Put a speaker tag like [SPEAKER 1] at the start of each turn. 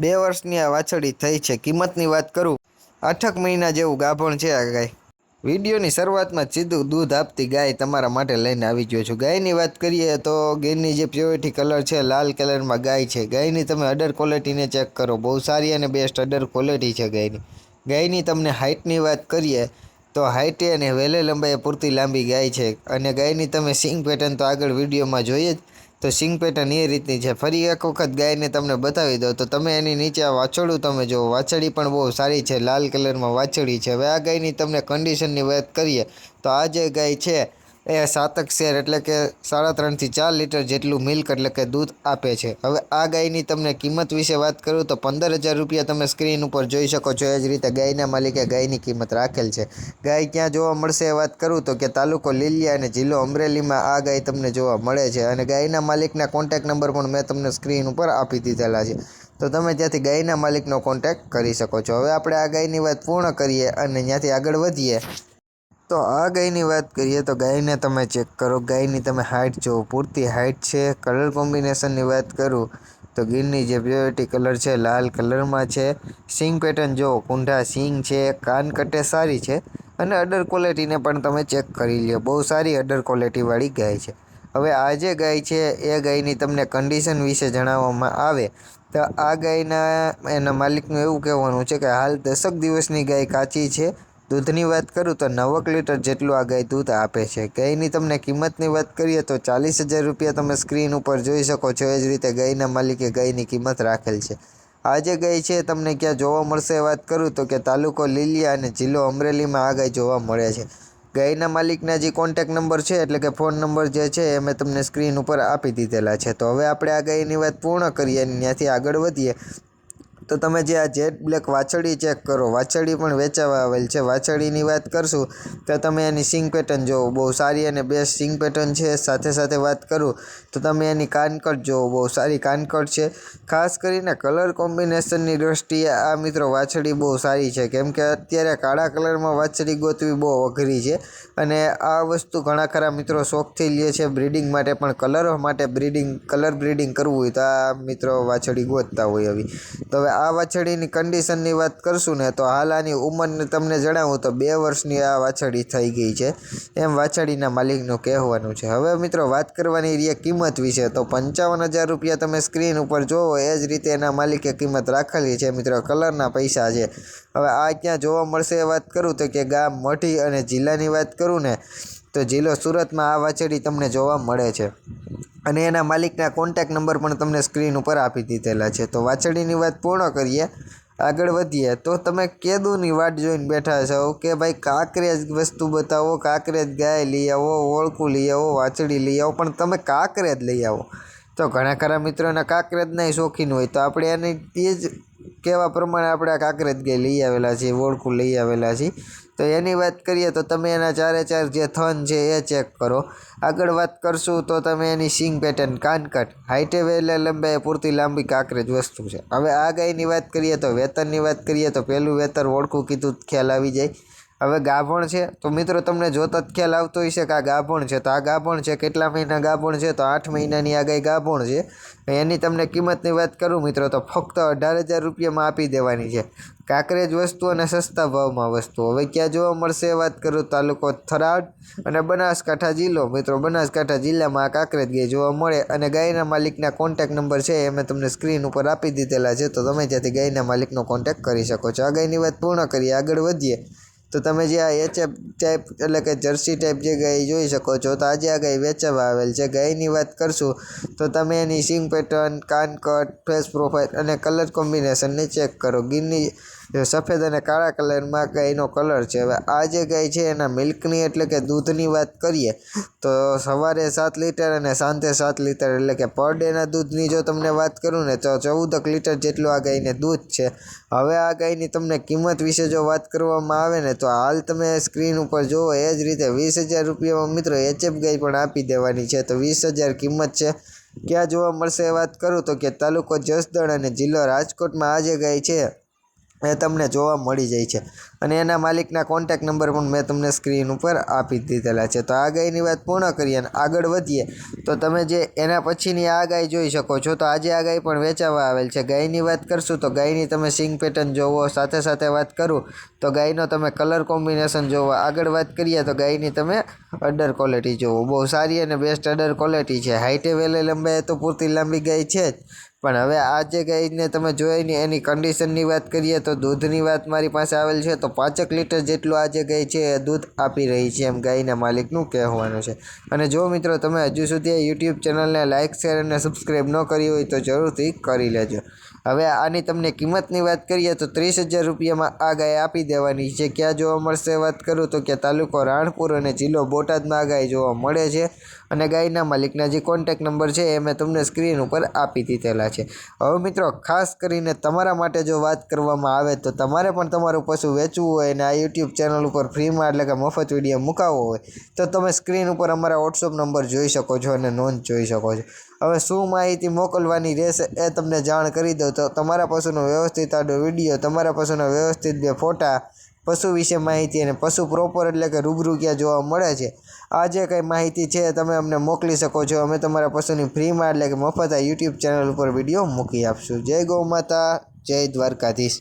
[SPEAKER 1] બે વર્ષની આ વાછડી થઈ છે. કિંમતની વાત કરું? આઠક મહિના જેવું ગાભણ છે આ ગાય. વિડીયોની શરૂઆતમાં સીધું દૂધ આપતી ગાય તમારા માટે લઈને આવી ગયો છું. ગાયની વાત કરીએ તો ગીરની જે પ્યોરિટી કલર છે, લાલ કલરમાં ગાય છે. ગાયની તમે અડર ક્વોલિટીને ચેક કરો. બહુ સારી અને બેસ્ટ અડર ક્વોલિટી છે ગાયની. ગાયની તમને હાઇટની વાત કરીએ તો હાઇટે અને વેલે લંબાઈએ પૂરતી લાંબી ગાય છે. અને ગાયની તમે સિંગ પેટર્ન તો આગળ વિડીયોમાં જોઈએ જ. તો સિંગ એ રીતની છે. ફરી એક વખત ગાયને તમને બતાવી દો તો તમે એની નીચે આ વાછરડું તમે જુઓ. વાછડી પણ બહુ સારી છે, લાલ કલરમાં વાછડી છે. હવે આ ગાયની તમને કન્ડિશનની વાત કરીએ, તો આ જે ગાય છે એ સાતક શેર એટલે કે સાડા ત્રણથી ચાર લીટર જેટલું મિલ્ક એટલે કે દૂધ આપે છે. હવે આ ગાયની તમને કિંમત વિશે વાત કરું તો પંદર હજાર રૂપિયા તમે સ્ક્રીન ઉપર જોઈ શકો છો. એ જ રીતે ગાયના માલિકે ગાયની કિંમત રાખેલ છે. ગાય ક્યાં જોવા મળશે એ વાત કરું તો કે તાલુકો લીલિયા અને જિલ્લો અમરેલીમાં આ ગાય તમને જોવા મળે છે અને ગાયના માલિકના કોન્ટેક નંબર પણ મેં તમને સ્ક્રીન ઉપર આપી દીધેલા છે. તો તમે ત્યાંથી ગાયના માલિકનો કોન્ટેક કરી શકો છો. હવે આપણે આ ગાયની વાત પૂર્ણ કરીએ અને ત્યાંથી આગળ વધીએ. તો આ ગાયની વાત કરીએ તો ગાયને તમે ચેક કરો. ગાયની તમે હાઇટ જુઓ. પૂરતી હાઇટ છે. કલર કોમ્બિનેશનની વાત કરું તો ગીરની જે પ્યોરિટી કલર છે, લાલ કલરમાં છે. સિંગ પેટર્ન જો કુંઢા સિંગ છે. કાન કટે સારી છે. અને અડર ક્વોલિટીને પણ તમે ચેક કરી લ્યો. બહુ સારી અડર ક્વોલિટીવાળી ગાય છે. હવે આ જે ગાય છે, એ ગાયની તમને કન્ડિશન વિશે જણાવવામાં આવે તો આ ગાયના એના માલિકનું એવું કહેવાનું છે કે હાલ દસક દિવસની ગાય કાચી છે. દૂધની વાત કરું તો નવક લીટર જેટલું આ ગાય દૂધ આપે છે. ગાયની તમને કિંમતની વાત કરીએ તો ચાલીસ હજાર રૂપિયા તમે સ્ક્રીન ઉપર જોઈ શકો છો. એ જ રીતે ગાયના માલિકે ગાયની કિંમત રાખેલ છે. આ જે ગાય છે તમને ક્યાં જોવા મળશે વાત કરું તો કે તાલુકો લીલિયા અને જિલ્લો અમરેલીમાં આ ગાય જોવા મળે છે. ગાયના માલિકના જે કોન્ટેક નંબર છે એટલે કે ફોન નંબર જે છે એ મેં તમને સ્ક્રીન ઉપર આપી દીધેલા છે. તો હવે આપણે આ ગાયની વાત પૂર્ણ કરીએ અને ત્યાંથી આગળ વધીએ. તો તમે જે આ જેટ બ્લેક વાછડી ચેક કરો વાછડી પણ વેચાવા આવેલ છે. વાછડીની વાત કરશું તો તમે એની સિંગ પેટર્ન જુઓ બહુ સારી અને બેસ્ટ સિંગ પેટર્ન છે. સાથે સાથે વાત કરું તો તમે એની કાનકટ જુઓ બહુ સારી કાનકટ છે. ખાસ કરીને કલર કોમ્બિનેશનની દૃષ્ટિએ આ મિત્રો વાછડી બહુ સારી છે. કેમ કે અત્યારે કાળા કલરમાં વાછડી ગોતવી બહુ અઘરી છે અને આ વસ્તુ ઘણા ખરા મિત્રો શોખથી લે છે બ્રિડિંગ માટે, પણ કલર માટે બ્રિડિંગ, કલર બ્રિડિંગ કરવું હોય તો આ મિત્રો વાછડી ગોતતા હોય આવી તો હવે આ વાછડીની કન્ડિશનની વાત કરશું ને, તો હાલ આની ઉંમરને તમને જણાવું તો બે વર્ષની આ વાછડી થઈ ગઈ છે. એમ વાછડીના માલિકનું કહેવાનું છે. હવે મિત્રો વાત કરવાની રહી કિંમત વિશે, તો પંચાવન હજાર રૂપિયા તમે સ્ક્રીન ઉપર જોવો, એ જ રીતે એના માલિકે કિંમત રાખેલી છે મિત્રો, કલરના પૈસા છે. હવે આ ક્યાં જોવા મળશે એ વાત કરું તો કે ગામ, મઠી અને જિલ્લાની વાત કરું ને, તો જિલ્લો સુરતમાં આ વાછડી તમને જોવા મળે છે. અને એના માલિકના કોન્ટેક નંબર પણ તમને સ્ક્રીન ઉપર આપી દીધેલા છે. તો વાછડીની વાત પૂર્ણ કરીએ, આગળ વધીએ. તો તમે કેદુની વાટ જોઈને બેઠા છો કે ભાઈ કાંકરેજ વસ્તુ બતાવો, કાંકરેજ ગાય લઈ આવો, ઓળખું લઈ આવો વાછડી લઈ આવો, પણ તમે કાંકરેજ લઈ આવો. તો ઘણા ખરા મિત્રોના કાંકરેજના શોખીન હોય. તો આપણે એની એ જ કહેવા પ્રમાણે આપણે આ કાંકરેજ ગાય લઈ આવેલા છીએ, ઓળખું લઈ આવેલા છીએ. તો એની વાત કરીએ તો તમે એના ચારે ચાર જે થન છે એ ચેક કરો. આગળ વાત કરશું તો તમે એની સિંગ પેટર્ન, કાનકટ હાઈટે વેલે લંબાઈ પૂરતી લાંબી કાંકરેજ વસ્તુ છે. હવે આ ગાયની વાત કરીએ તો વેતનની વાત કરીએ તો પહેલું વેતર ઓળખું કીધું ખ્યાલ આવી જાય. હવે ગાભણ છે? તો મિત્રો, તમને જોતા જ ખ્યાલ આવતો હશે કે આ ગાભણ છે. તો આ ગાભણ છે કેટલા મહિના ગાભણ છે? તો આઠ મહિનાની આગાહી ગાભણ છે. એની તમને કિંમતની વાત કરું મિત્રો, તો ફક્ત અઢાર હજાર રૂપિયામાં આપી દેવાની છે. કાંકરેજ વસ્તુ અને સસ્તા ભાવમાં વસ્તુ. હવે ક્યાં જોવા મળશે વાત કરું તાલુકો થરાદ અને બનાસકાંઠા જિલ્લો. મિત્રો, બનાસકાંઠા જિલ્લામાં આ કાંકરેજ ગાય જોવા મળે અને ગાયના માલિકના કોન્ટેક નંબર છે એ મેં તમને સ્ક્રીન ઉપર આપી દીધેલા છે. તો તમે ત્યાંથી ગાયના માલિકનો કોન્ટેક કરી શકો છો. આ ગાયની વાત પૂર્ણ કરીએ. આગળ વધીએ. તો તમે જે આ એચએફ ટાઈપ એટલે કે જર્સી ટાઈપ જે ગાય જોઈ શકો છો, તો આજે આ ગાય વેચવા આવેલ છે. ગાયની વાત કરશું તો તમે એની સિંગ પેટર્ન કાન કટ ફેસ પ્રોફાઇલ અને કલર કોમ્બિનેશનને ચેક કરો. ગીરની સફેદ અને કાળા કલરમાં ગાયનો કલર છે. હવે આ જે ગાય છે એના મિલ્કની એટલે કે દૂધની વાત કરીએ, તો સવારે સાત લીટર અને સાંજે સાત લીટર એટલે કે પર ડેના દૂધની જો તમને વાત કરું ને, તો ચૌદક લીટર જેટલું આ ગાયને દૂધ છે. હવે આ ગાયની તમને કિંમત વિશે જો વાત કરવામાં આવે ને, તો હાલ તમે સ્ક્રીન ઉપર જુઓ, એ જ રીતે વીસ હજાર રૂપિયામાં મિત્રો એચએફ ગાય પણ આપી દેવાની છે. તો વીસ હજાર કિંમત છે. ક્યાં જોવા મળશે વાત કરું તો કે તાલુકો જસદણ અને જિલ્લો રાજકોટમાં આ જે ગાય છે એ તમને જોવા મળી જાય છે. અને એના માલિકના કોન્ટેક નંબર પણ મેં તમને સ્ક્રીન ઉપર આપી દીધેલા છે. તો આ ગાયની વાત પૂર્ણ કરીએ અને આગળ વધીએ, તો તમે જે એના પછીની આ ગાય જોઈ શકો છો. તો આજે આ ગાય પણ વેચાવા આવેલ છે. ગાયની વાત કરશું તો ગાયની તમે સિંગ પેટર્ન જોવો, સાથે સાથે વાત કરું તો ગાયનો તમે કલર કોમ્બિનેશન જોવો. આગળ વાત કરીએ તો ગાયની તમે અડર ક્વોલિટી જોવો. બહુ સારી અને બેસ્ટ અડર ક્વોલિટી છે. હાઈટે વેલે લંબાઈ તો પૂરતી લાંબી ગાય છે જ. પણ હવે આ જે ગાયને તમે જોઈ ને એની કન્ડિશનની વાત કરીએ તો દૂધની વાત મારી પાસે આવેલ છે, તો પાંચેક લીટર જેટલું આ જે ગાય છે, એ દૂધ આપી રહી છે એમ ગાયના માલિકનું કહેવાનું છે. અને જો મિત્રો તમે હજુ સુધી આ યુટ્યુબ ચેનલને લાઇક શેર અને સબસ્ક્રાઈબ ન કરી હોય તો જરૂરથી કરી લેજો. હવે આની તમને કિંમતની વાત કરીએ તો ત્રીસ હજાર રૂપિયામાં આ ગાય આપી દેવાની છે. ક્યાં જોવા મળશે વાત કરું તો કે તાલુકો રાણપુર અને જિલ્લો બોટાદમાં આ ગાય જોવા મળે છે. અને ગાયના માલિકના જે કોન્ટેક નંબર છે એ મેં તમને સ્ક્રીન ઉપર આપી દીધેલા છે. હવે મિત્રો, ખાસ કરીને તમારા માટે જો વાત કરવામાં આવે તો તમારે પણ તમારું પશુ વેચવું હોય અને આ યુટ્યુબ ચેનલ ઉપર ફ્રીમાં એટલે કે મફત વીડિયો મુકાવવો હોય, તો તમે સ્ક્રીન ઉપર અમારા વોટ્સઅપ નંબર જોઈ શકો છો અને નોંધ જોઈ શકો છો. હવે શું માહિતી મોકલવાની રહેશે એ તમને જાણ કરી દઉં તો તમારા પશુનો વ્યવસ્થિત આડો વીડિયો તમારા પશુના વ્યવસ્થિત બે ફોટા પશુ વિશે માહિતી અને પશુ પ્રોપર એટલે કે રૂબરૂ ક્યાં જોવા મળે છે, આ જે કંઈ માહિતી છે તમે અમને મોકલી શકો છો. અમે તમારા પશુની ફ્રીમાં એટલે કે મફત આ યુટ્યુબ ચેનલ ઉપર વીડિયો મૂકી આપશું. જય ગૌ માતા, જય દ્વારકાધીશ.